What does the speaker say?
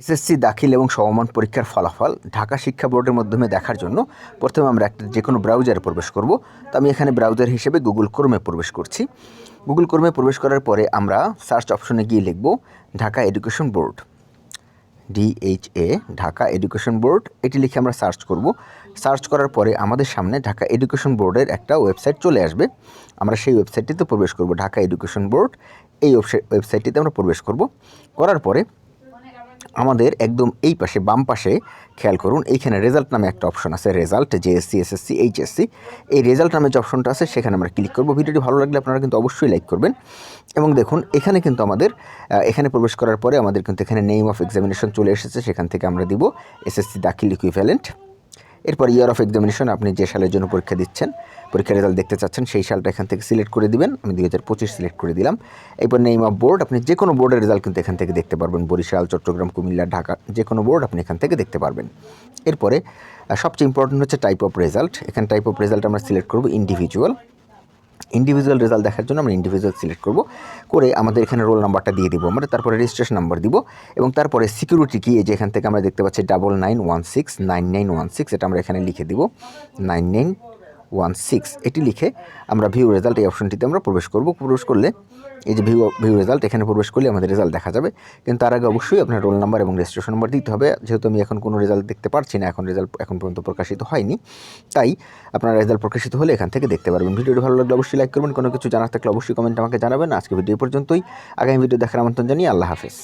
SSC দাখিল এবং সমমান পরীক্ষার ফলাফল ঢাকা শিক্ষা বোর্ডের মাধ্যমে দেখার জন্য প্রথমে আমরা একটা যে কোনো ব্রাউজারে প্রবেশ করব। তো আমি এখানে ব্রাউজার হিসেবে গুগল ক্রোমে প্রবেশ করছি। গুগল ক্রোমে প্রবেশ করার পরে আমরা সার্চ অপশনে গিয়ে লিখব Dhaka education board. DHA Dhaka education board. এটি লিখে আমরা সার্চ করব। সার্চ করার পরে আমাদের সামনে ঢাকা এডুকেশন বোর্ডের একটা ওয়েবসাইট চলে আসবে। আমরা সেই ওয়েবসাইটটিতে প্রবেশ করব, ঢাকা এডুকেশন বোর্ড। এই ওয়েবসাইটটিতে আমরা প্রবেশ করব। করার পরে আমাদের একদম এই পাশে, বাম পাশে, খেয়াল করুন, এইখানে রেজাল্ট নামে একটা অপশন আছে রেজাল্ট জেএসসি এসএসসি এইচএসসি এই রেজাল্ট নামে যে অপশনটা আছে, সেখানে আমরা ক্লিক করব। ভিডিওটি ভালো লাগলে আপনারা কিন্তু অবশ্যই লাইক করবেন। এবং দেখুন, এখানে কিন্তু আমাদের এখানে প্রবেশ করার পরে আমাদের কিন্তু এখানে নেম অফ এক্সামিনেশন চলে এসেছে। সেখান থেকে আমরা দিব এসএসসি দাখিল ইকুইভ্যালেন্ট এরপর ইয়ার অফ এক্সামিনেশন আপনি যে সালের জন্য পরীক্ষা দিচ্ছেন, পরীক্ষার রেজাল্ট দেখতে চাচ্ছেন, সেই সালটা এখান থেকে সিলেক্ট করে দিবেন। আমি দুই হাজার পঁচিশ সিলেক্ট করে দিলাম। এরপর নেইম অফ বোর্ড আপনি যে কোনো বোর্ডের রেজাল্ট কিন্তু এখান থেকে দেখতে পারবেন। বরিশাল, চট্টগ্রাম, কুমিল্লা, ঢাকা যে কোনো বোর্ড আপনি এখান থেকে দেখতে পারবেন। এরপরে সবচেয়ে ইম্পর্টেন্ট হচ্ছে টাইপ অফ রেজাল্ট এখানে টাইপ অফ রেজাল্ট আমরা সিলেক্ট করব ইন্ডিভিজুয়াল ইন্ডিভিজুয়াল রেজাল্ট দেখার জন্য আমরা ইন্ডিভিজুয়াল সিলেক্ট করব, করে আমাদের এখানে রোল নাম্বারটা দিয়ে দিব আমরা, তারপরে রেজিস্ট্রেশন নাম্বার দিব, এবং তারপরে সিকিউরিটি কি এই যে এখান থেকে আমরা দেখতে পাচ্ছি double nine one six nine nine one six এটা আমরা এখানে লিখে দিব নাইন নাইন ওয়ান সিক্স এটি লিখে আমরা ভিউ রেজাল্ট এই অপশনটিতে আমরা প্রবেশ করব। প্রবেশ করলে এই যে ভিউ ভিউ রেজাল্ট এখানে প্রবেশ করলে আমাদের রেজাল্ট দেখা যাবে। কিন্তু তার আগে অবশ্যই আপনার রোল নাম্বার এবং রেজিস্ট্রেশন নাম্বার দিতে হবে। যেহেতু আমি এখন কোনো রেজাল্ট দেখতে পারছি না, এখন রেজাল্ট এখন পর্যন্ত প্রকাশিত হয়নি। তাই আপনার রেজাল্ট প্রকাশিত হলে এখান থেকে দেখতে পারবেন। ভিডিওটি ভালো লাগলে অবশ্যই লাইক করবেন। কোনো কিছু জানার থাকলে অবশ্যই কমেন্ট আমাকে জানাবেন। আজকে ভিডিও পর্যন্তই। আগামী ভিডিও দেখার আমন্ত্রণ জানিয়ে আল্লাহ হাফেজ।